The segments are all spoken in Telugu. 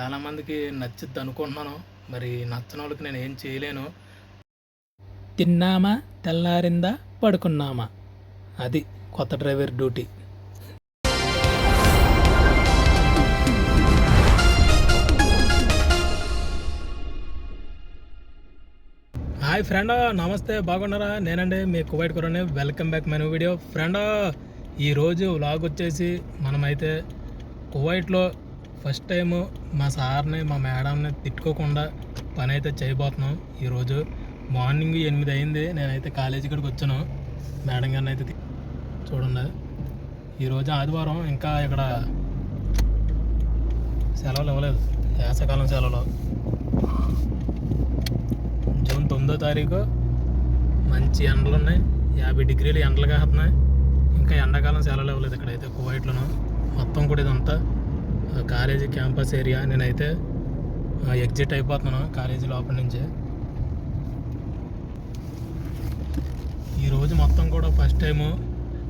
చాలామందికి నచ్చిద్ది అనుకుంటున్నాను. మరి నచ్చని వాళ్ళకి నేను ఏం చేయలేను. తిన్నామా? తెల్లారిందా? పడుకున్నామా? అది కొత్త డ్రైవర్ డ్యూటీ. హాయ్ ఫ్రెండ్ నమస్తే బాగున్నారా? నేనండి మీ Kuwait కురని. Welcome back my video. Friend ఈరోజు వ్లాగ్ వచ్చేసి మనమైతే కువైట్లో ఫస్ట్ టైము మా సార్ని మా మేడంని తిట్టుకోకుండా పని అయితే చేయబోతున్నాం ఈరోజు. మార్నింగ్ ఎనిమిది అయింది నేనైతే కాలేజీ ఇక్కడికి వచ్చాను. మేడం గారిని అయితే చూడండి. ఈరోజు ఆదివారం ఇంకా ఇక్కడ సెలవులు ఇవ్వలేదు. వేసవకాలం సెలవులు. జూన్ తొమ్మిదో తారీఖు మంచి ఎండలు ఉన్నాయి. యాభై డిగ్రీలు ఎండలు కాస్తున్నాయి ఇంకా ఎండాకాలం సెలవులు ఇవ్వలేదు ఇక్కడైతే కువైట్లోను మొత్తం కూడా ఇదంతా కాలేజీ క్యాంపస్ ఏరియా. నేనైతే ఎగ్జిట్ అయిపోతున్నాను కాలేజీ లోపల నుంచి. ఈరోజు మొత్తం కూడా ఫస్ట్ టైము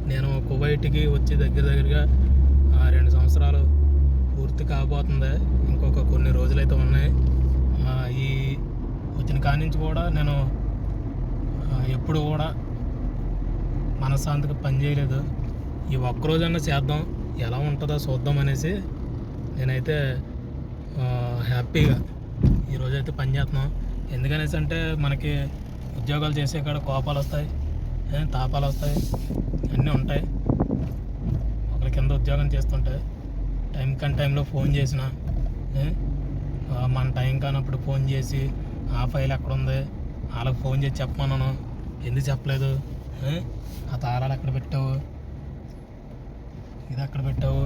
నేను కువైట్కి వచ్చి దగ్గర దగ్గరగా ఆ, రెండు సంవత్సరాలు పూర్తి కాబోతుంది. ఇంకొక కొన్ని రోజులైతే ఉన్నాయి. ఈ వచ్చిన కాడి నుంచి కూడా నేను ఎప్పుడు కూడా మనశ్శాంతిగా పని చేయలేదు. ఈ ఒక్కరోజన్నా చేద్దాం ఎలా ఉంటుందో చూద్దాం అనేసి నేనైతే హ్యాపీగా ఈరోజైతే పని చేస్తున్నాం ఎందుకనేసి అంటే మనకి ఉద్యోగాలు చేసే కాడ కోపాలు వస్తాయి తాపాలు వస్తాయి అన్నీ ఉంటాయి. ఒకరి కింద ఉద్యోగం చేస్తుంటే టైం కన్ టైంలో ఫోన్ చేసిన మన టైం కానప్పుడు ఫోన్ చేసి ఆ ఫైల్ ఎక్కడ ఉంది వాళ్ళకి ఫోన్ చేసి చెప్పమన్నాను. ఎందుకు చెప్పలేదు? ఆ తారాలు ఎక్కడ పెట్టావు? ఇది ఎక్కడ పెట్టావు?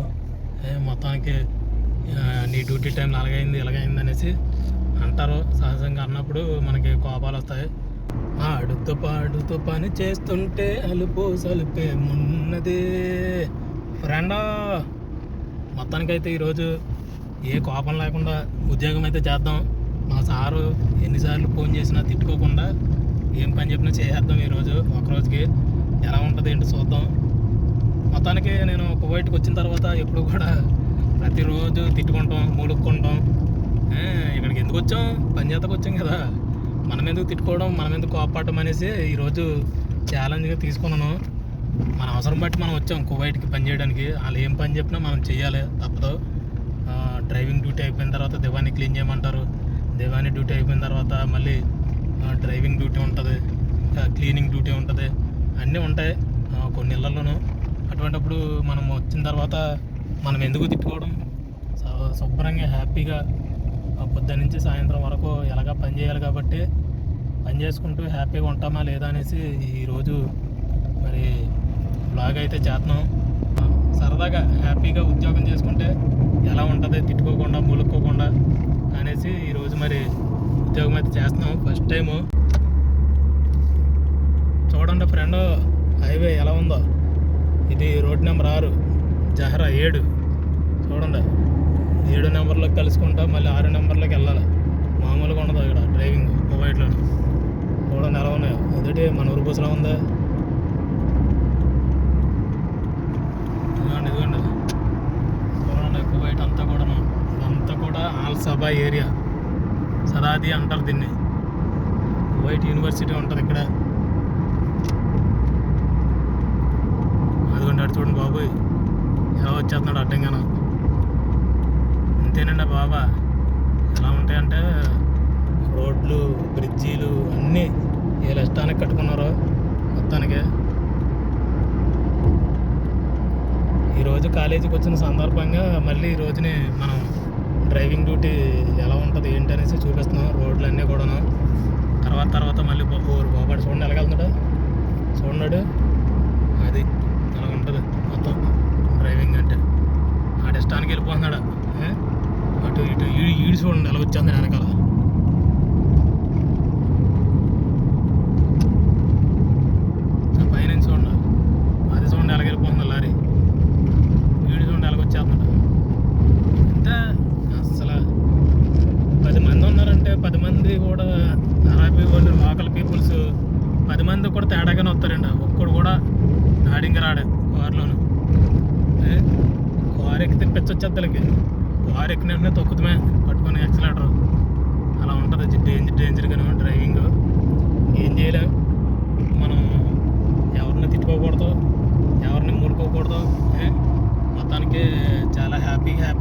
మొత్తానికి నీ డ్యూటీ టైంలో అలాగైంది ఇలాగైంది అనేసి అంటారు. సహజంగా అన్నప్పుడు మనకి కోపాలు వస్తాయి. ఆడుతూ పాడుతూ పని చేస్తుంటే అలుపు సలుపే మున్నదే. ఫ్రెండ్ మొత్తానికైతే ఈరోజు ఏ కోపం లేకుండా ఉద్యోగం అయితే చేద్దాం. మా సారు ఎన్నిసార్లు ఫోన్ చేసినా తిట్టుకోకుండా ఏం పని చెప్పినా చేసేద్దాం ఈరోజు ఒకరోజుకి ఎలా ఉంటుంది ఏంటి చూద్దాం. మొత్తానికి నేను కువైట్కి వచ్చిన తర్వాత ఎప్పుడు కూడా ప్రతిరోజు తిట్టుకుంటాం మూలుక్కుంటాం. ఇక్కడికి ఎందుకు వచ్చాం? పని చేతకు వచ్చాం కదా. మనం ఎందుకు తిట్టుకోవడం మనం ఎందుకు కోపాడటం అనేసి ఈరోజు ఛాలెంజ్గా తీసుకున్నాను. మన అవసరం బట్టి మనం వచ్చాం కువైట్కి పని చేయడానికి. వాళ్ళు ఏం పని చెప్పినా మనం చేయాలి తప్పదు. డ్రైవింగ్ డ్యూటీ అయిపోయిన తర్వాత దివాన్ని క్లీన్ చేయమంటారు. దివాన్ని డ్యూటీ అయిపోయిన తర్వాత మళ్ళీ డ్రైవింగ్ డ్యూటీ ఉంటుంది ఇంకా క్లీనింగ్ డ్యూటీ ఉంటుంది. అన్నీ ఉంటాయి కొన్ని ఇళ్ళలోనూ. అటువంటిప్పుడు మనం వచ్చిన తర్వాత మనం ఎందుకు తిట్టుకోవడం శుభ్రంగా హ్యాపీగా ఆ, పొద్దున్న నుంచి సాయంత్రం వరకు ఎలాగా పని చేయాలి కాబట్టి పని చేసుకుంటూ హ్యాపీగా ఉంటామా లేదా అనేసి ఈరోజు మరి బ్లాగ్ అయితే చేస్తున్నాం సరదాగా హ్యాపీగా ఉద్యోగం చేసుకుంటే ఎలా ఉంటుంది? తిట్టుకోకుండా ములుక్కోకుండా అనేసి ఈరోజు మరి ఉద్యోగం అయితే చేస్తున్నాం. ఫస్ట్ టైము చూడండి ఫ్రెండ్ హైవే ఎలా ఉందో? ఇది రోడ్ నెంబర్ ఆరు జహరా ఏడు. చూడండి. ఏడు నెంబర్లోకి కలుసుకుంటా మళ్ళీ ఆరు నెంబర్లోకి వెళ్ళాలి. మామూలుగా ఉండదు ఇక్కడ డ్రైవింగ్ కువైట్లో చూడండి ఎలా ఉన్నాయో. ఎదుటి మన ఊరు బస్సులో ఉందా. ఇదిగోండి ఇదిగోండి. చూడండి కువైట్ అంతా కూడా అంతా కూడా ఆల్ సభా ఏరియా. సరాది అంటారు దీన్ని. కువైట్ యూనివర్సిటీ ఉంటుంది ఇక్కడ. అదిగోండి అటు చూడండి బాబోయ్. ఎలా వచ్చేస్తున్నాడు అడ్డంగాను. అంతేనండి బాబా. ఎలా ఉంటాయంటే రోడ్లు బ్రిడ్జీలు అన్నీ ఏ ఇష్టానికి కట్టుకున్నారో మొత్తానికి. ఈరోజు కాలేజీకి వచ్చిన సందర్భంగా మళ్ళీ ఈ రోజుని మనం డ్రైవింగ్ డ్యూటీ ఎలా ఉంటుంది ఏంటి అనేసి చూపిస్తున్నాం రోడ్లు అన్నీ కూడాను. తర్వాత తర్వాత మళ్ళీ బో- ఊరు బాబాడు చూడండి ఎలాగెళ్తున్నాడు? చూడండి అది అలా ఉంటుంది మొత్తం డ్రైవింగ్ అంటే. ఆడ ఇష్టానికి వెళ్ళిపోతున్నాడు. ఇటు ఈ ఈడు చూడండి ఎలా వచ్చేది వెనకాల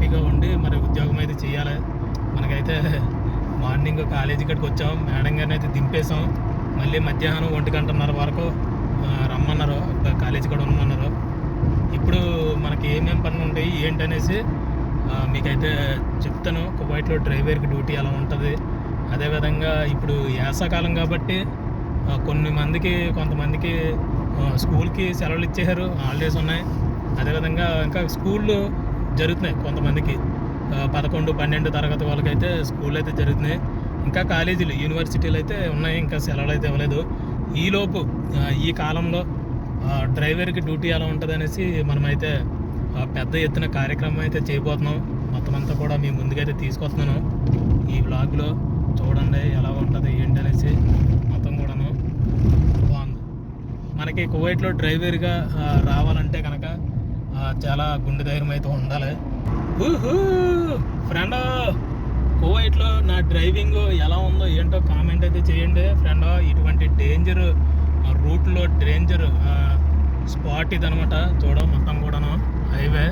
హ్యాపీగా ఉండి మరి ఉద్యోగం అయితే చేయాలి. మనకైతే మార్నింగ్ కాలేజీ ఇక్కడికి వచ్చాం. మేడం గారిని అయితే దింపేసాం మళ్ళీ మధ్యాహ్నం ఒంటి గంటన్నర వరకు రమ్మన్నారు. కాలేజీ కూడా ఉన్నారు ఇప్పుడు మనకి ఏమేమి పనులు ఉంటాయి ఏంటనేసి మీకైతే చెప్తాను. కువైట్లో డ్రైవర్కి డ్యూటీ ఎలా ఉంటుంది. అదేవిధంగా ఇప్పుడు యాసకాలం కాబట్టి కొన్ని మందికి కొంతమందికి స్కూల్కి సెలవులు ఇచ్చేసారు హాలిడేస్ ఉన్నాయి. అదేవిధంగా ఇంకా స్కూళ్ళు జరుగుతున్నాయి కొంతమందికి. పదకొండు పన్నెండు తరగతి వాళ్ళకైతే స్కూల్ అయితే జరుగుతున్నాయి. ఇంకా కాలేజీలు యూనివర్సిటీలు అయితే ఉన్నాయి. ఇంకా సెలవులు అయితే ఇవ్వలేదు. ఈలోపు ఈ కాలంలో డ్రైవర్కి డ్యూటీ ఎలా ఉంటుంది అనేసి మనమైతే పెద్ద ఎత్తున కార్యక్రమం అయితే చేయబోతున్నాం. మొత్తం అంతా కూడా మీ ముందుకైతే తీసుకొస్తున్నాను. ఈ బ్లాగ్లో చూడండి ఎలా ఉంటుంది ఏంటి అనేసి మొత్తం కూడాను. బాగుంది. మనకి కువైట్లో డ్రైవర్గా రావాలంటే కనుక చాలా గుండె ధైర్యం అయితే ఉండాలి. ఫ్రెండ్ కోవైట్లో నా డ్రైవింగ్ ఎలా ఉందో ఏంటో కామెంట్ అయితే చేయండి. ఫ్రెండ్ ఇటువంటి డేంజర్ రూట్లో డేంజర్ స్పాట్ ఇది అనమాట చూడ మొత్తం కూడాను హైవే.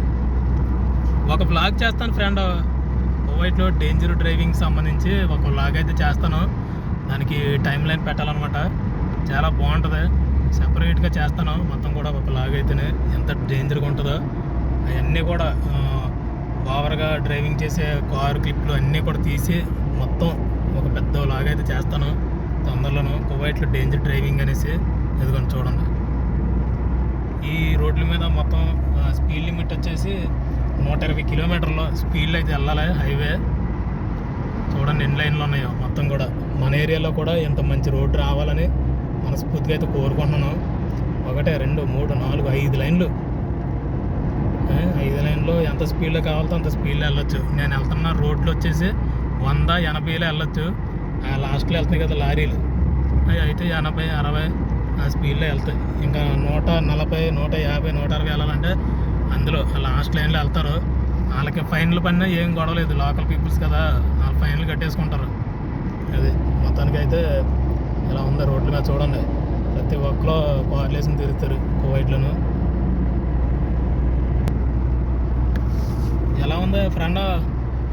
ఒక బ్లాగ్ చేస్తాను ఫ్రెండ్. కోవైట్లో డేంజర్ డ్రైవింగ్ సంబంధించి ఒక బ్లాగ్ అయితే చేస్తాను. దానికి టైం లైన్ పెట్టాలన్నమాట. చాలా బాగుంటుంది. సెపరేట్గా చేస్తాను. మొత్తం కూడా ఒక లాగ్ అయితేనే ఎంత డేంజర్గా ఉంటుందో. అవన్నీ కూడా ఓవర్గా డ్రైవింగ్ చేసే కారు క్లిప్లు అన్నీ కూడా తీసి మొత్తం ఒక పెద్ద లాగ్ అయితే చేస్తాను. తొందరలోను కువైట్లో డేంజర్ డ్రైవింగ్ అనేసి ఎదుగుని చూడండి. ఈ రోడ్ల మీద మొత్తం స్పీడ్ లిమిట్ వచ్చేసి నూట ఇరవై కిలోమీటర్లో. స్పీడ్లో అయితే వెళ్ళాలి హైవే. చూడండి ఎన్ని లైన్లు ఉన్నాయో మొత్తం కూడా. మన ఏరియాలో కూడా ఇంత మంచి రోడ్డు రావాలని మనస్ఫూర్తిగా అయితే కోరుకుంటున్నాను. ఒకటే రెండు మూడు నాలుగు ఐదు లైన్లు. ఐదు లైన్లో ఎంత స్పీడ్లో కావాలో అంత స్పీడ్లో వెళ్ళొచ్చు. నేను వెళ్తున్న రోడ్లు వచ్చేసి వంద ఎనభైలో వెళ్ళొచ్చు. ఆ లాస్ట్లో వెళ్తున్నాయి కదా లారీలు. అవి అయితే ఎనభై అరవై ఆ స్పీడ్లో వెళ్తాయి. ఇంకా నూట నలభై నూట యాభై నూట అరవై వెళ్ళాలంటే అందులో లాస్ట్ లైన్లో వెళ్తారు. వాళ్ళకి ఫైన్లు పడినా ఏం గొడవలేదు లోకల్ పీపుల్స్ కదా వాళ్ళు ఫైన్లు కట్టేసుకుంటారు. అది మొత్తానికి ఎలా ఉందో ఉంది రోడ్ల మీద చూడండి. ప్రతి ఒక్కరు పార్లేసిన తిరుగుతారు కోవైట్లను. ఎలా ఉంది ఫ్రెండ్?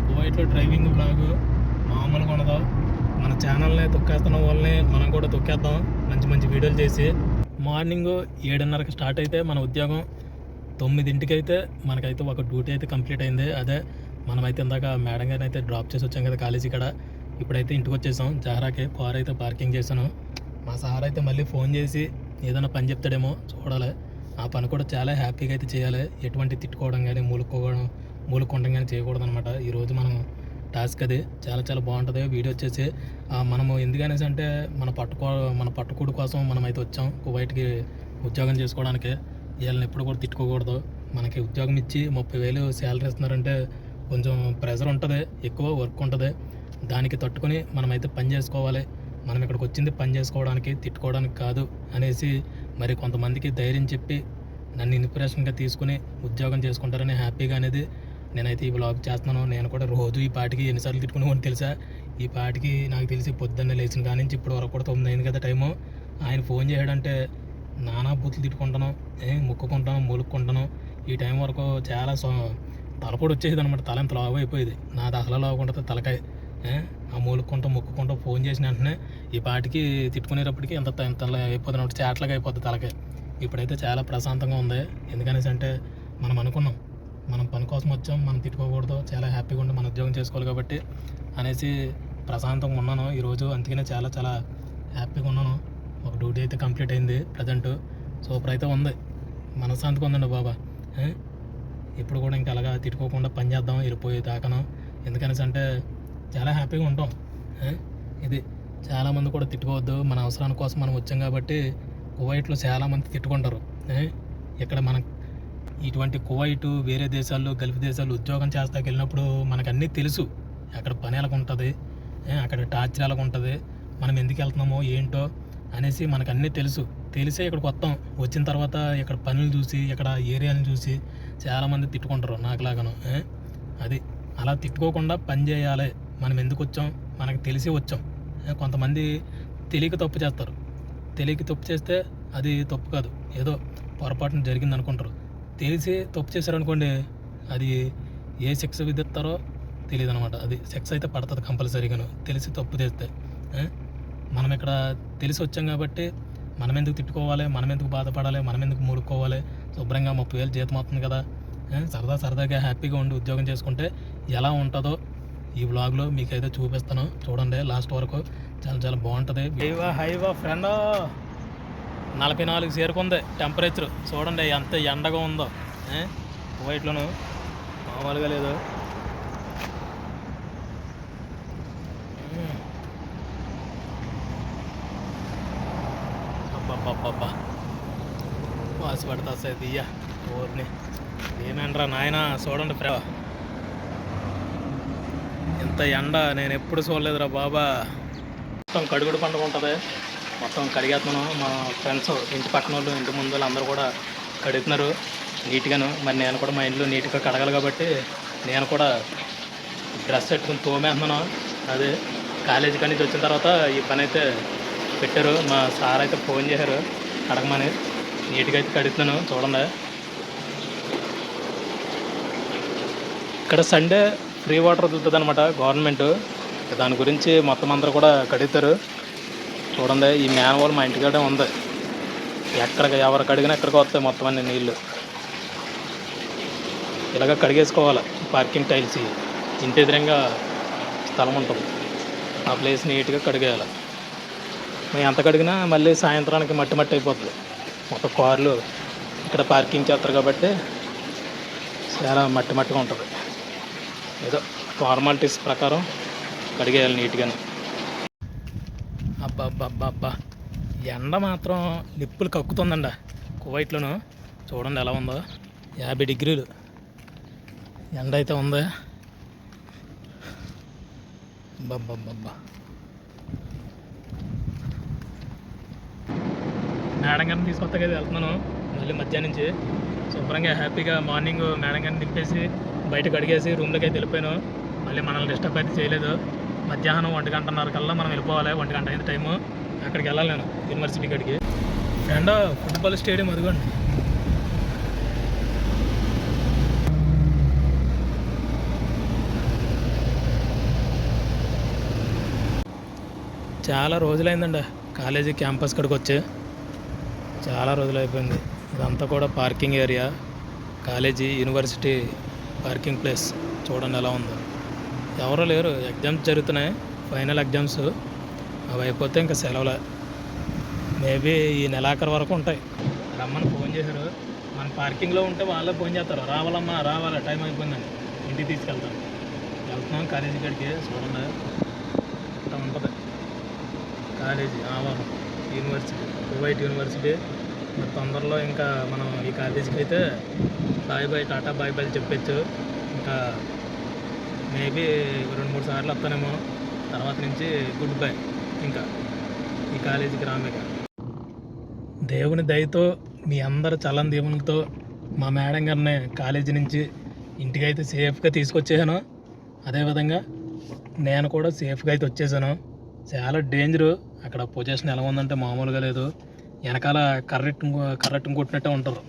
కోవైట్లో డ్రైవింగ్ బ్లాగ్ మామూలుగా ఉండదు. మన ఛానల్ని తొక్కేస్తున్న వాళ్ళని మనం కూడా తొక్కేద్దాం. మంచి మంచి వీడియోలు చేసి. మార్నింగ్ ఏడున్నరకి స్టార్ట్ అయితే మన ఉద్యోగం. తొమ్మిదింటికి అయితే మనకైతే ఒక డ్యూటీ అయితే కంప్లీట్ అయింది. అదే మనమైతే ఇందాక మేడం గారిని అయితే డ్రాప్ చేసి వచ్చాం కదా కాలేజీ ఇక్కడ ఇప్పుడైతే ఇంటికి వచ్చేసాం. జహరాకి కార్ అయితే పార్కింగ్ చేశాను. మా సార్ అయితే మళ్ళీ ఫోన్ చేసి ఏదైనా పని చెప్తాడేమో చూడాలి. ఆ పని కూడా చాలా హ్యాపీగా అయితే చేయాలి. ఎటువంటి తిట్టుకోవడం కానీ మూలుకోవడం మూలుకోవడం కానీ చేయకూడదు అనమాట ఈరోజు మనం టాస్క్ అది చాలా చాలా బాగుంటుంది. వీడియో వచ్చేసి మనము ఎందుకనేసి అంటే మన పట్టుకో మన పట్టుకూడు కోసం మనం అయితే వచ్చాం కువైట్కి ఉద్యోగం చేసుకోవడానికి. వీళ్ళని ఎప్పుడు కూడా తిట్టుకోకూడదు. మనకి ఉద్యోగం ఇచ్చి ముప్పై వేలు శాలరీ ఇస్తున్నారంటే కొంచెం ప్రెషర్ ఉంటుంది. ఎక్కువ వర్క్ ఉంటుంది. దానికి తట్టుకొని మనమైతే పని చేసుకోవాలి. మనం ఇక్కడికి వచ్చింది పని చేసుకోవడానికి తిట్టుకోవడానికి కాదు అనేసి మరి కొంతమందికి ధైర్యం చెప్పి నన్ను ఇన్స్పిరేషన్గా తీసుకుని ఉద్యోగం చేసుకుంటారని హ్యాపీగా అనేది నేనైతే ఈ బ్లాగ్ చేస్తున్నాను. నేను కూడా రోజు ఈ పాటికి ఎన్నిసార్లు తిట్టుకునేవాడిని తెలుసా? ఈ పాటికి నాకు తెలిసి పొద్దున్నే లేచిన కాడి నుంచి ఇప్పుడు వరకు కూడా తొమ్మిది అయింది కదా టైము. ఆయన ఫోన్ చేయడంటే నానా బూతులు తిట్టుకుంటాను ఏ ముక్కుకుంటాను మూలుక్కుంటాను. ఈ టైం వరకు చాలా సో తలపొడి వచ్చేది అనమాట తల ఎంత లావు అయిపోయేది. నా అసలు లావుకుంటుంది తలకాయ. ఆ మూలుకుంటూ మొక్కుకుంటూ ఫోన్ చేసిన వెంటనే ఈ పాటికి తిట్టుకునేటప్పటికి ఎంత ఎంత అయిపోతుంది అంటే చాట్లాగా అయిపోతుంది తలకే. ఇప్పుడైతే చాలా ప్రశాంతంగా ఉంది. ఎందుకనేసి అంటే మనం అనుకున్నాం. మనం పని కోసం వచ్చాం మనం తిట్టుకోకూడదు చాలా హ్యాపీగా ఉండి మన ఉద్యోగం చేసుకోవాలి కాబట్టి అనేసి ప్రశాంతంగా ఉన్నాను. ఈరోజు అందుకనే చాలా చాలా హ్యాపీగా ఉన్నాను. ఒక డ్యూటీ అయితే కంప్లీట్ అయింది ప్రజెంట్. సూపర్ అయితే ఉంది. మనశ్శాంతిగా ఉందండి బాబా. ఇప్పుడు కూడా ఇంకా అలాగా తిట్టుకోకుండా పని చేద్దాం వెళ్ళిపోయి దాకాను ఎందుకనేసి అంటే చాలా హ్యాపీగా ఉంటాం. ఇది చాలామంది కూడా తిట్టుకోవద్దు. మన అవసరాల కోసం మనం వచ్చాం కాబట్టి కువైట్లో చాలామంది తిట్టుకుంటారు. ఇక్కడ మన ఇటువంటి కువైట్ వేరే దేశాల్లో గల్ఫ్ దేశాల్లో ఉద్యోగం చేస్తాకి వెళ్ళినప్పుడు మనకు అన్నీ తెలుసు. అక్కడ పని ఎలాగ ఉంటుంది? అక్కడ టార్చర్ ఎలాగ ఉంటుంది? మనం ఎందుకు వెళ్తున్నామో ఏంటో అనేసి మనకు అన్నీ తెలుసు. తెలిసే ఇక్కడికి వస్తాం. వచ్చిన తర్వాత ఇక్కడ పనులు చూసి ఇక్కడ ఏరియాని చూసి చాలామంది తిట్టుకుంటారు నాకులాగాను. ఏ? అది అలా తిట్టుకోకుండా పని చేయాలి. మనం ఎందుకు వచ్చాం? మనకు తెలిసి వచ్చాం. కొంతమంది తెలియక తప్పు చేస్తారు. తెలియక తప్పు చేస్తే అది తప్పు కాదు. ఏదో పొరపాటున జరిగింది అనుకుంటారు. తెలిసి తప్పు చేశారనుకోండి అది ఏ శిక్ష విధిస్తారో తెలియదు అనమాట అది శిక్ష అయితే పడుతుంది కంపల్సరీగాను. తెలిసి తప్పు చేస్తే మనం ఇక్కడ తెలిసి వచ్చాం కాబట్టి మనం ఎందుకు తిట్టుకోవాలి? మనం ఎందుకు బాధపడాలి? మనం ఎందుకు మూడుకోవాలి? శుభ్రంగా ముప్పై వేలు జీతం అవుతుంది కదా సరదా సరదాగా హ్యాపీగా ఉండి ఉద్యోగం చేసుకుంటే ఎలా ఉంటుందో ఈ బ్లాగ్లో మీకైతే చూపిస్తాను. చూడండి లాస్ట్ వరకు చాలా చాలా బాగుంటుంది. హైవా హైవా ఫ్రెండ్. నలభై నాలుగు చేరుకుంది టెంపరేచర్ చూడండి ఎంత ఎండగా ఉందో. ఏ? మామూలుగా లేదు. మ్మ్. అబ్బబ్బబ్బబ్బా. వాసి పడతా సార్ దియ్యా. ఊరిని ఏమేంట్రా నాయన? చూడండి ఫ్రెండ్. ఇంత ఎండ నేను ఎప్పుడు చూడలేదురా బాబా. మొత్తం కడుగుడు పండుగ ఉంటుంది. మొత్తం కడిగేస్తున్నాను మా ఫ్రెండ్స్ ఇంటి పక్కన వాళ్ళు ఇంటి ముందు వాళ్ళు అందరూ కూడా కడుగుతున్నారు. నీట్గాను. మరి నేను కూడా మా ఇంట్లో నీట్గా కడగాలి కాబట్టి నేను కూడా డ్రెస్ పెట్టుకుని తోమేస్తున్నాను. అదే కాలేజీ కానీ నుంచి వచ్చిన తర్వాత ఈ పని అయితే పెట్టారు. మా సార్ అయితే ఫోన్ చేశారు. కడగమని నీట్గా అయితే కడుగుతున్నాను. చూడండి. ఇక్కడ సండే ఫ్రీ వాటర్ వదులుతుంది అనమాట గవర్నమెంట్. దాని గురించి మొత్తం అందరూ కూడా కడుగుతారు. చూడండి ఈ మ్యాన్వాల్ మా ఇంటికాడే ఉంది. ఎక్కడికి ఎవరు కడిగినా ఎక్కడికి వస్తాయి మొత్తం అన్ని నీళ్ళు ఇలాగ కడిగేసుకోవాలి పార్కింగ్ టైల్స్. ఇంటి ఎదురంగా స్థలం ఉంటుంది. ఆ ప్లేస్ నీట్గా కడిగేయాలి. మేము ఎంత కడిగినా మళ్ళీ సాయంత్రానికి మట్టి మట్టి అయిపోతుంది మొత్తం కార్లు ఇక్కడ పార్కింగ్ చేస్తారు కాబట్టి చాలా మట్టి మట్టిగా ఉంటుంది. ఏదో ఫార్మాలిటీస్ ప్రకారం కడిగేయాలి నీట్గానే. అబ్బా అబ్బా అబ్బా అబ్బా ఎండ మాత్రం నిప్పులు కక్కుతుందండి. కువైట్లోనూ చూడండి ఎలా ఉందో. యాభై డిగ్రీలు. ఎండ అయితే ఉందా? అబ్బబ్బబ్బబ్బా. మేడం గారిని తీసుకొస్తా కదా వెళ్తున్నాను. మళ్ళీ మధ్యాహ్నం నుంచి. శుభ్రంగా హ్యాపీగా మార్నింగ్ మేడం గారిని తిప్పేసి బయటకు అడిగేసి రూమ్లోకి అయితే వెళ్ళిపోయాను. మళ్ళీ మనల్ని డిస్టర్బ్ అయితే చేయలేదు. మధ్యాహ్నం ఒంటి గంటన్నర కల్లా మనం వెళ్ళిపోవాలి. ఒంటి గంట అయింది టైము అక్కడికి వెళ్ళాలి నేను యూనివర్సిటీ కాడికి ఫ్రెండ్ ఫుట్బాల్ స్టేడియం అదిగోండి. చాలా రోజులైందండి కాలేజీ క్యాంపస్ కాడికి వచ్చి. చాలా రోజులు అయిపోయింది. ఇదంతా కూడా parking area college university parking place చూడండి ఎలా ఉందో. ఎవరో లేరు. ఎగ్జామ్స్ జరుగుతున్నాయి. Final exams. అవి అయిపోతే ఇంకా సెలవులే. మేబీ ఈ నెలాఖరు వరకు ఉంటాయి. రమ్మని ఫోన్ చేశారు. మన పార్కింగ్లో ఉంటే వాళ్ళే ఫోన్ చేస్తారు. రావాలమ్మా రావాలా టైం అయిపోయిందని. ఇంటికి తీసుకెళ్తాం. వెళ్తున్నాం కాలేజీ కాడికి. చూడండి. అట్లా ఉంటుంది. కాలేజీ ఆవారం యూనివర్సిటీ కువైట్ యూనివర్సిటీ. మరి తొందరలో ఇంకా మనం ఈ కాలేజీకి అయితే bye bye tata bye bye చెప్పచ్చు. ఇంకా మేబీ రెండు మూడు సార్లు వస్తానేమో. తర్వాత నుంచి గుడ్ బై. ఇంకా ఈ కాలేజీకి రామేక దేవుని దయతో మీ అందరి చలన దేవునితో మా మేడం గారిని కాలేజీ నుంచి ఇంటికి అయితే సేఫ్గా తీసుకొచ్చేసాను. అదేవిధంగా నేను కూడా సేఫ్గా అయితే వచ్చేసాను. చాలా డేంజరు. అక్కడ పొజిషన్ ఎలా ఉందంటే మామూలుగా లేదు. వెనకాల కర్రెట్టు కర్రెట్టు కొట్టినట్టే ఉంటారు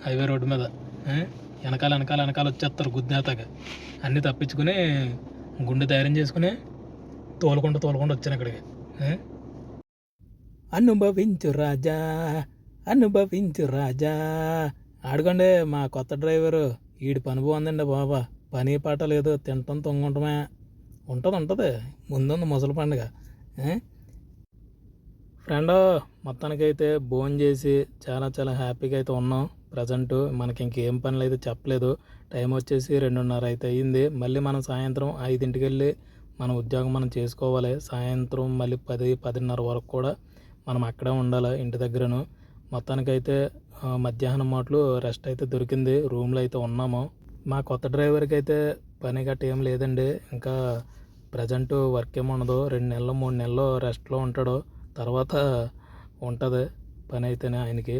హైవే రోడ్డు మీద. వెనకాల వెనకాల వెనకాల వచ్చేస్తారు గుద్దేతాగా. అన్నీ తప్పించుకుని గుండె ధైర్యం చేసుకుని తోలుకుంటూ తోలుకుంటూ వచ్చాను ఇక్కడికి. అనుభవించు రాజా అనుభవించు రాజా. ఆడుకోండి మా కొత్త డ్రైవరు. వీడి పని బాగుందండి బాబా. పని పాట లేదు తింటాం తొంగుంటమే. ఉంటుంది ఉంటుంది. ముందుంది ముసలి పండుగ. ఏ? ఫ్రెండ్ మొత్తానికైతే భోజనం చేసి చాలా చాలా హ్యాపీగా అయితే ఉన్నాం. ప్రజెంట్ మనకి ఇంకేం పనులు అయితే చెప్పలేదు. టైం వచ్చేసి రెండున్నర అయితే అయ్యింది మళ్ళీ మనం సాయంత్రం ఐదింటికి వెళ్ళి మన ఉద్యోగం మనం చేసుకోవాలి. సాయంత్రం మళ్ళీ పది పదిన్నర వరకు కూడా మనం అక్కడే ఉండాలి ఇంటి దగ్గరను. మొత్తానికైతే మధ్యాహ్నం మాటలు రెస్ట్ అయితే దొరికింది. రూమ్లో అయితే ఉన్నాము. మా కొత్త డ్రైవర్కి అయితే పని గట్ట ఏం లేదండి. ఇంకా ప్రజెంట్ వర్క్ ఏమి ఉండదు. రెండు నెలలు మూడు నెలలు రెస్ట్లో ఉంటాడు. తర్వాత ఉంటుంది పని అయితేనే ఆయనకి.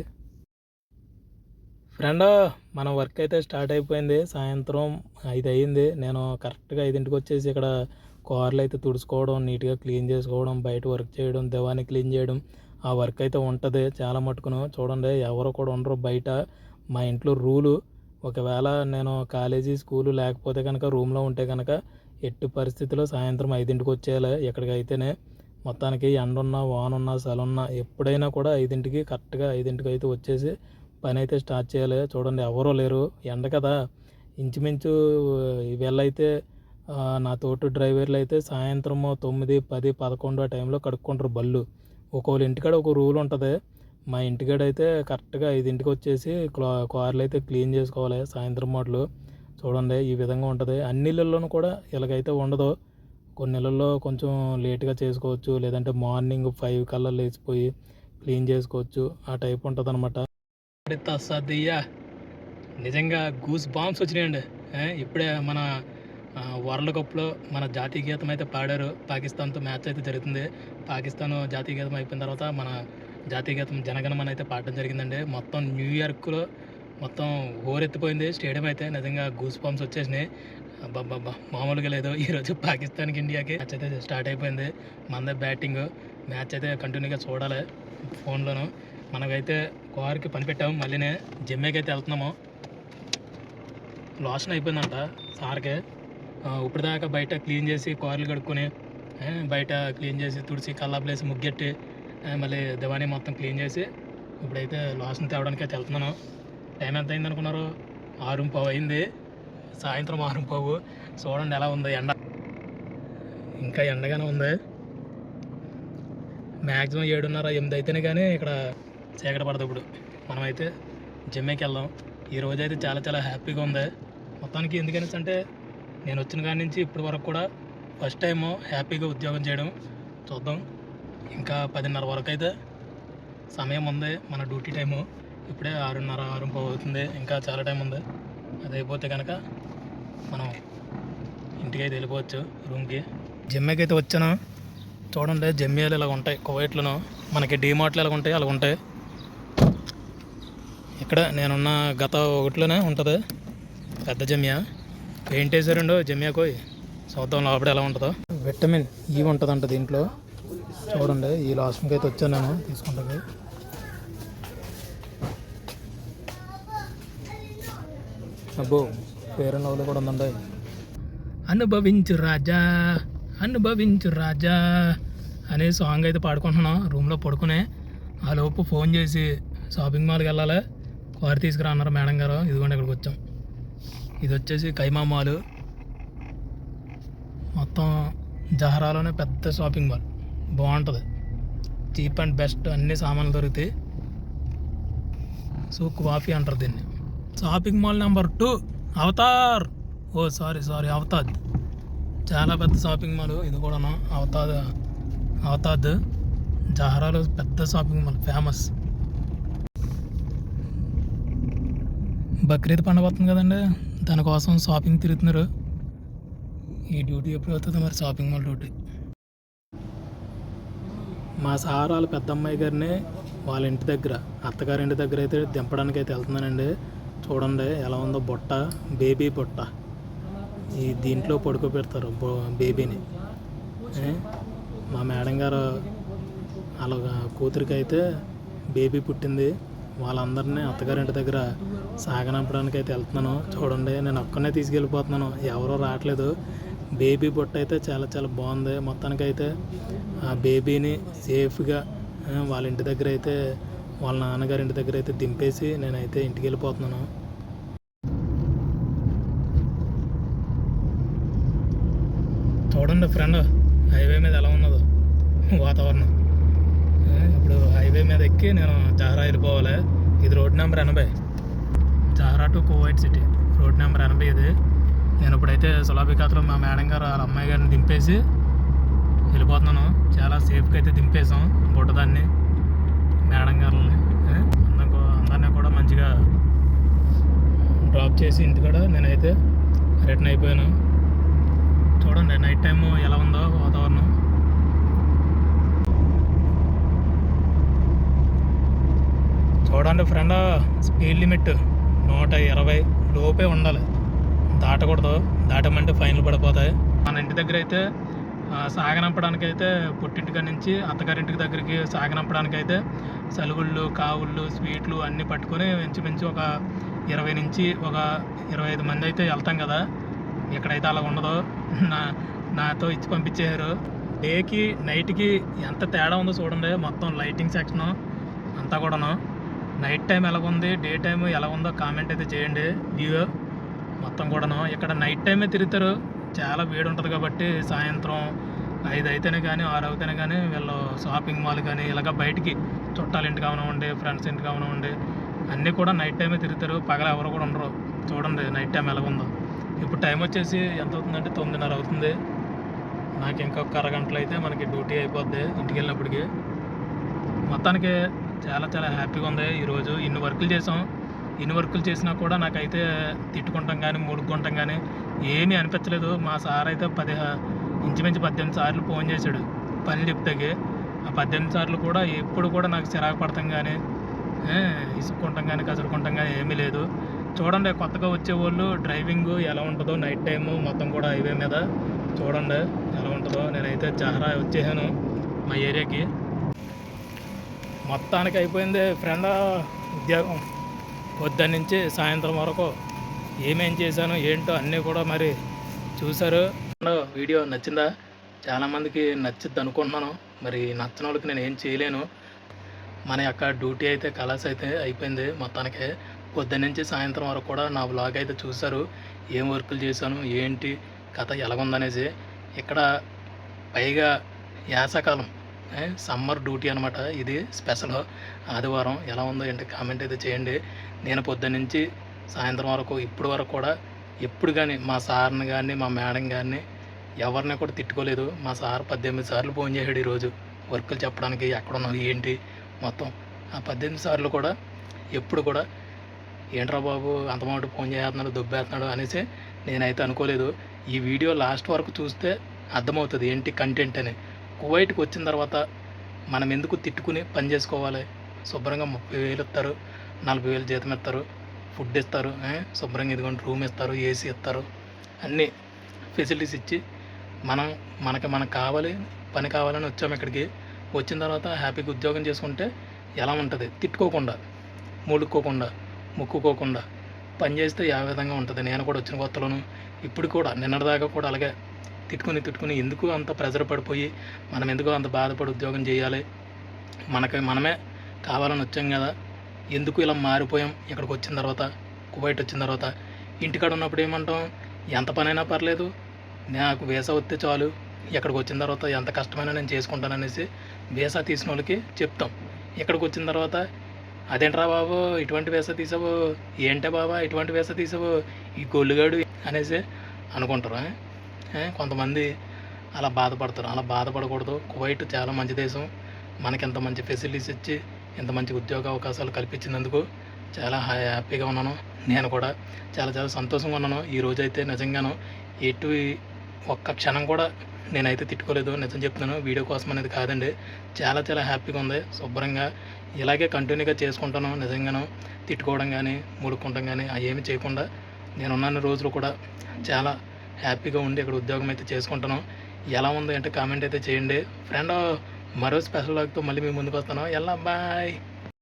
ఫ్రెండ్ మన వర్క్ అయితే స్టార్ట్ అయిపోయింది. సాయంత్రం ఐదు అయ్యింది నేను కరెక్ట్గా ఐదింటికి వచ్చేసి ఇక్కడ కార్లు అయితే తుడుచుకోవడం నీట్గా క్లీన్ చేసుకోవడం బయట వర్క్ చేయడం దివాని క్లీన్ చేయడం ఆ వర్క్ అయితే ఉంటుంది చాలా మటుకును చూడండి ఎవరు కూడా ఉండరు బయట. మా ఇంట్లో రూలు. ఒకవేళ నేను కాలేజీ స్కూలు లేకపోతే కనుక రూమ్లో ఉంటే కనుక ఎట్టి పరిస్థితిలో సాయంత్రం ఐదింటికి వచ్చేయాలి ఎక్కడికైతేనే. మొత్తానికి ఎండ ఉన్నా వాన ఉన్నా చలి ఉన్నా ఎప్పుడైనా కూడా ఐదింటికి కరెక్ట్గా ఐదింటికి అయితే వచ్చేసి పని అయితే స్టార్ట్ చేయాలి. చూడండి ఎవరూ లేరు. ఎండ కదా. ఇంచుమించు వీళ్ళైతే నా తోటి డ్రైవర్లు అయితే సాయంత్రం తొమ్మిది పది పదకొండు ఆ టైంలో కడుక్కుంటారు బళ్ళు. ఒకవేళ ఇంటికాడ ఒక రూల్ ఉంటుంది. మా ఇంటికాడ అయితే కరెక్ట్గా ఐదింటికి వచ్చేసి క్లా- కార్లు అయితే క్లీన్ చేసుకోవాలి సాయంత్రం మాటలు. చూడండి ఈ విధంగా ఉంటుంది. అన్ని ఇళ్ళల్లోనూ కూడా ఇలాగైతే ఉండదు. కొన్ని ఇళ్ళల్లో కొంచెం లేట్గా చేసుకోవచ్చు. లేదంటే మార్నింగ్ ఫైవ్ కల్లా లేచిపోయి క్లీన్ చేసుకోవచ్చు. ఆ టైప్ ఉంటుంది అనమాట తస్సదియ్యా నిజంగా గూస్ బాంబ్స్ వచ్చినాయండి. ఇప్పుడే మన వరల్డ్ కప్లో మన జాతీయ గీతం అయితే పాడారు. పాకిస్తాన్తో మ్యాచ్ అయితే జరుగుతుంది. పాకిస్తాన్ జాతీయ గీతం అయిపోయిన తర్వాత మన జాతీయ గీతం జనగణమన అయితే పాడడం జరిగిందండి. మొత్తం న్యూయార్క్లో మొత్తం హోరెత్తిపోయింది. స్టేడియం అయితే నిజంగా గూస్ బాంబ్స్ వచ్చేసినాయి. అబ్బబ్బబ్బా మామూలుగా లేదు. ఈరోజు పాకిస్తాన్కి ఇండియాకి మ్యాచ్ అయితే స్టార్ట్ అయిపోయింది. మనదే బ్యాటింగ్. మ్యాచ్ అయితే కంటిన్యూగా చూడాలి ఫోన్లోనూ. మనకైతే కారుకి పని పెట్టాము మళ్ళీనే జిమ్మేకి అయితే వెళ్తున్నాము. లోషన్ అయిపోయిందంట సార్కి. ఇప్పుడు ఇప్పటిదాకా బయట క్లీన్ చేసి కార్లు కడుక్కొని బయట క్లీన్ చేసి తుడిచి కల్లాపులేసి ముగ్గెట్టి మళ్ళీ దివాణి మొత్తం క్లీన్ చేసి ఇప్పుడైతే లోషన్ తేవడానికి అయితే వెళ్తున్నాను. టైం ఎంత అయింది అనుకున్నారు? ఆరు పావు అయింది. సాయంత్రం ఆరు పావు. చూడండి ఎలా ఉంది ఎండ. ఇంకా ఎండగానే ఉంది. మ్యాక్సిమం ఏడున్నర ఎనిమిది అయితేనే కానీ ఇక్కడ చీకటి పడదు ఇప్పుడు. మనమైతే జిమ్మేకి వెళ్దాం. ఈ రోజు అయితే చాలా చాలా హ్యాపీగా ఉంది. మొత్తానికి ఎందుకని అంటే నేను వచ్చిన కాడి నుంచి ఇప్పటి వరకు కూడా ఫస్ట్ టైం హ్యాపీగా ఉద్యోగం చేయడం చూద్దాం. ఇంకా పదిన్నర వరకు అయితే సమయం ఉంది మన డ్యూటీ టైము. ఇప్పుడే ఆరున్నర ఆరు అవుతుంది. ఇంకా చాలా టైం ఉంది. అది అయిపోతే కనుక మనం ఇంటికి అయితే వెళ్ళిపోవచ్చు రూమ్కి. జిమ్మేకి అయితే వచ్చాను. చూడండి జిమ్మేలు ఇలా ఉంటాయి. కువైట్లను మనకి డీమార్ట్లు ఎలా ఉంటాయి అలా ఉంటాయి. ఇక్కడ నేనున్న గత ఒకటిలోనే ఉంటుంది. పెద్ద జమియా. పెయింట్ వేసారండో జమ్యాకు చూద్దాం లోపల ఎలా ఉంటుందో. విటమిన్ ఈ ఉంటుందంట దీంట్లో. చూడండి ఈ లాస్ట్కి అయితే వచ్చాను నేను తీసుకుంటుంది అబ్బో పేరు నవ్వులు కూడా ఉందండి. అనుభవించు రాజా అనుభవించు రాజా అనే సాంగ్ అయితే పాడుకుంటున్నాం రూమ్లో పడుకునే. ఆ లోపు ఫోన్ చేసి షాపింగ్ మాల్కి వెళ్ళాలి? వారు తీసుకురా అన్నారు మేడం గారు. ఇదిగోండి ఇక్కడికి వచ్చాం. ఇది వచ్చేసి కైమా మాల్. మొత్తం జహరాలోనే పెద్ద షాపింగ్ మాల్. బాగుంటుంది. చీప్ అండ్ బెస్ట్ అన్ని సామాన్లు దొరుకుతాయి. సో కాఫీ అంటారు దీన్ని. Shopping mall number two Avatar. Oh sorry sorry అవతాద్. చాలా పెద్ద షాపింగ్ మాల్. ఇది కూడాను అవతాద్ అవతాద్. జహరాలో పెద్ద షాపింగ్ మాల్ ఫేమస్. బక్రీద్ పండుగ వస్తుంది కదండి. దానికోసం షాపింగ్ తిరుగుతున్నారు. ఈ డ్యూటీ ఎప్పుడు అవుతుందో మరి? షాపింగ్ మాల్ డ్యూటీ మా సార్ వాళ్ళ పెద్ద అమ్మాయి గారిని వాళ్ళ ఇంటి దగ్గర అత్తగారి ఇంటి దగ్గర అయితే దింపడానికి అయితే వెళ్తున్నానండి. చూడండి ఎలా ఉందో బుట్ట బేబీ బుట్ట. ఈ దీంట్లో పడుకోబెడతారు బో- బేబీని. మా మేడం గారు వాళ్ళ కూతురికి అయితే బేబీ పుట్టింది. వాళ్ళందరినీ అత్తగారింటి దగ్గర సాగనంపడానికి అయితే వెళ్తున్నాను. చూడండి నేను ఒక్కనే తీసుకెళ్ళిపోతున్నాను. ఎవరో రావట్లేదు. బేబీ బుట్ట అయితే చాలా చాలా బాగుంది. మొత్తానికైతే ఆ బేబీని సేఫ్గా వాళ్ళ ఇంటి దగ్గర అయితే వాళ్ళ నాన్నగారి ఇంటి దగ్గర అయితే దింపేసి నేనైతే ఇంటికి వెళ్ళిపోతున్నాను. చూడండి ఫ్రెండ్ హైవే మీద ఎలా ఉన్నదో వాతావరణం. ఇప్పుడు హైవే మీద ఎక్కి నేను జహరా వెళ్ళిపోవాలి. ఇది రోడ్ నెంబర్ ఎనభై. Jahra to Kuwait city. Road number ఎనభై ఇది. నేను ఇప్పుడైతే సులాబికాతలో మా మేడం గారు వాళ్ళ అమ్మాయి గారిని దింపేసి వెళ్ళిపోతున్నాను. చాలా సేఫ్గా అయితే దింపేసాం బుట్టదాన్ని. మేడం గారిని అందరికీ అందరినీ కూడా మంచిగా డ్రాప్ చేసి ఇంటికాడ నేనైతే రిటర్న్ అయిపోయాను. చూడండి నైట్ టైం ఎలా ఉందో వాతావరణం. చూడండి ఫ్రెండ్ స్పీడ్ లిమిట్ నూట ఇరవై లోపే ఉండాలి. దాటకూడదు. దాటమంటే ఫైన్లు పడిపోతాయి. మన ఇంటి దగ్గర అయితే సాగనంపడానికి అయితే పుట్టింటికాడ నుంచి అత్తగారింటికి దగ్గరికి సాగనంపడానికైతే సలుగుళ్ళు కావుళ్ళు స్వీట్లు అన్నీ పట్టుకొని ఇంచుమించు ఒక ఇరవై నుంచి ఒక ఇరవై ఐదు మంది అయితే వెళ్తాం కదా. ఇక్కడైతే అలా ఉండదు నా నాతో ఇచ్చి పంపించారు డేకి నైట్కి ఎంత తేడా ఉందో చూడండి. మొత్తం లైటింగ్ సెక్షన్ అంతా కూడాను. నైట్ టైం ఎలా ఉంది డే టైం ఎలా ఉందో కామెంట్ అయితే చేయండి వ్యూ మొత్తం కూడాను ఇక్కడ నైట్ టైమే తిరుగుతారు. చాలా వేడి ఉంటుంది కాబట్టి సాయంత్రం ఐదు అయితేనే కానీ ఆరు అయితేనే కానీ వీళ్ళు షాపింగ్ మాల్ కానీ ఇలాగ బయటికి చుట్టాల ఇంటికి అవనివ్వండి ఫ్రెండ్స్ ఇంటికి అవనివ్వండి అన్నీ కూడా నైట్ టైమే తిరుగుతారు. పగల ఎవరు కూడా ఉండరు. చూడండి నైట్ టైం ఎలా ఉందో ఇప్పుడు టైం వచ్చేసి ఎంత అవుతుందంటే తొమ్మిదిన్నర అవుతుంది. నాకు ఇంకొక అరగంటలో అయితే మనకి డ్యూటీ అయిపోద్ది ఇంటికి వెళ్ళినప్పటికి. మొత్తానికి చాలా చాలా హ్యాపీగా ఉంది. ఈరోజు ఇన్ని వర్కులు చేసాం. ఇన్ని వర్కులు చేసినా కూడా నాకైతే తిట్టుకుంటాం కానీ ముడుక్కుంటాం కానీ ఏమీ అనిపించలేదు. మా సార్ అయితే పది ఇంచుమించు పద్దెనిమిది సార్లు ఫోన్ చేశాడు పని చెప్తాకి. ఆ పద్దెనిమిది సార్లు కూడా ఎప్పుడు కూడా నాకు చిరాకు పడతాం కానీ ఇసుక్కుంటాం కానీ కసురుకుంటాం కానీ ఏమీ లేదు. చూడండి కొత్తగా వచ్చే వాళ్ళు డ్రైవింగ్ ఎలా ఉంటుందో నైట్ టైము మొత్తం కూడా హైవే మీద. చూడండి ఎలా ఉంటుందో. నేనైతే జహరా వచ్చేసాను మా ఏరియాకి. మొత్తానికి అయిపోయింది ఫ్రెండ్ ఉద్యోగం. పొద్దున్న నుంచి సాయంత్రం వరకు ఏమేం చేశాను ఏంటో అన్నీ కూడా మరి చూశారు. వీడియో నచ్చిందా? చాలామందికి నచ్చిద్ది అనుకుంటున్నాను. మరి నచ్చని వాళ్ళకి నేను ఏం చేయలేను. మన యొక్క డ్యూటీ అయితే కలాస్ అయితే అయిపోయింది మొత్తానికి. పొద్దున్న నుంచి సాయంత్రం వరకు కూడా నా బ్లాగ్ అయితే చూశారు. ఏం వర్కులు చేశాను ఏంటి కథ ఎలాగుందనేసి. ఇక్కడ పైగా యాసకాలం సమ్మర్ డ్యూటీ అనమాట ఇది స్పెషల్. ఆదివారం ఎలా ఉందో ఏంటి కామెంట్ అయితే చేయండి. నేను పొద్దున్న నుంచి సాయంత్రం వరకు ఇప్పుడు వరకు కూడా ఎప్పుడు కానీ మా సార్ని కానీ మా మేడం కానీ ఎవరిని కూడా తిట్టుకోలేదు. మా సార్ పద్దెనిమిది సార్లు ఫోన్ చేశాడు ఈరోజు. వర్కులు చెప్పడానికి ఎక్కడ ఉన్నావు ఏంటి మొత్తం. ఆ పద్దెనిమిది సార్లు కూడా ఎప్పుడు కూడా ఏంట్రా బాబు అంతమాట ఫోన్ చేస్తున్నాడు దుబ్బేస్తున్నాడు అనేసి నేనైతే అనుకోలేదు. ఈ వీడియో లాస్ట్ వరకు చూస్తే అర్థమవుతుంది ఏంటి కంటెంట్ అని. కువైట్కి వచ్చిన తర్వాత మనం ఎందుకు తిట్టుకుని పని చేసుకోవాలి? శుభ్రంగా ముప్పై వేలు ఇస్తారు నలభై వేలు జీతం ఇస్తారు ఫుడ్ ఇస్తారు శుభ్రంగా ఇదిగోండి రూమ్ ఇస్తారు ఏసీ ఇస్తారు అన్నీ ఫెసిలిటీస్ ఇచ్చి మనం మనకి మనకు కావాలి పని కావాలని వచ్చాము ఇక్కడికి. వచ్చిన తర్వాత హ్యాపీగా ఉద్యోగం చేసుకుంటే ఎలా ఉంటుంది? తిట్టుకోకుండా మూడుకోకుండా ముక్కుకోకుండా పని చేస్తే ఏ విధంగా ఉంటుంది. నేను కూడా వచ్చిన కొత్తలోను ఇప్పుడు కూడా నిన్నటిదాకా కూడా అలాగే తిట్టుకుని తిట్టుకుని ఎందుకు అంత ప్రెజర్ పడిపోయి మనం ఎందుకు అంత బాధపడి ఉద్యోగం చేయాలి? మనకి మనమే కావాలని వచ్చాం కదా. ఎందుకు ఇలా మారిపోయాం? ఇక్కడికి వచ్చిన తర్వాత కువైట్ వచ్చిన తర్వాత. ఇంటికాడ ఉన్నప్పుడు ఏమంటాం? ఎంత పనైనా పర్లేదు. నాకు వీసా వస్తే చాలు. ఇక్కడికి వచ్చిన తర్వాత ఎంత కష్టమైనా నేను చేసుకుంటాననేసి వీసా తీసిన వాళ్ళకి చెప్తాం. ఇక్కడికి వచ్చిన తర్వాత అదేంట్రా బాబు? ఇటువంటి వేస తీసావు? ఏంటే బాబా? ఇటువంటి వేస తీసావు? ఈ గొల్లుగాడు అనేసి అనుకుంటారు కొంతమంది అలా బాధపడతారు. అలా బాధపడకూడదు. కువైట్ చాలా మంచి దేశం. మనకి ఎంత మంచి ఫెసిలిటీస్ ఇచ్చి ఇంత మంచి ఉద్యోగ అవకాశాలు కల్పించినందుకు చాలా హ్యాపీగా ఉన్నాను. నేను కూడా చాలా చాలా సంతోషంగా ఉన్నాను. ఈ రోజు అయితే నిజంగాను ఎటు ఒక్క క్షణం కూడా నేనైతే తిట్టుకోలేదు. నిజం చెప్తున్నాను. వీడియో కోసం అనేది కాదండి. చాలా చాలా హ్యాపీగా ఉంది. శుభ్రంగా ఇలాగే కంటిన్యూగా చేసుకుంటాను. నిజంగాను తిట్టుకోవడం కానీ ముడుక్కుంటాం కానీ అవి ఏమి చేయకుండా నేను రోజులు కూడా చాలా హ్యాపీగా ఉండి ఇక్కడ ఉద్యోగం అయితే చేసుకుంటున్నాం. ఎలా ఉందో అంటే కామెంట్ అయితే చేయండి. ఫ్రెండ్ మరో స్పెషల్ వర్క్తో మళ్ళీ మీ ముందుకు వస్తాను. ఎలా బాయ్.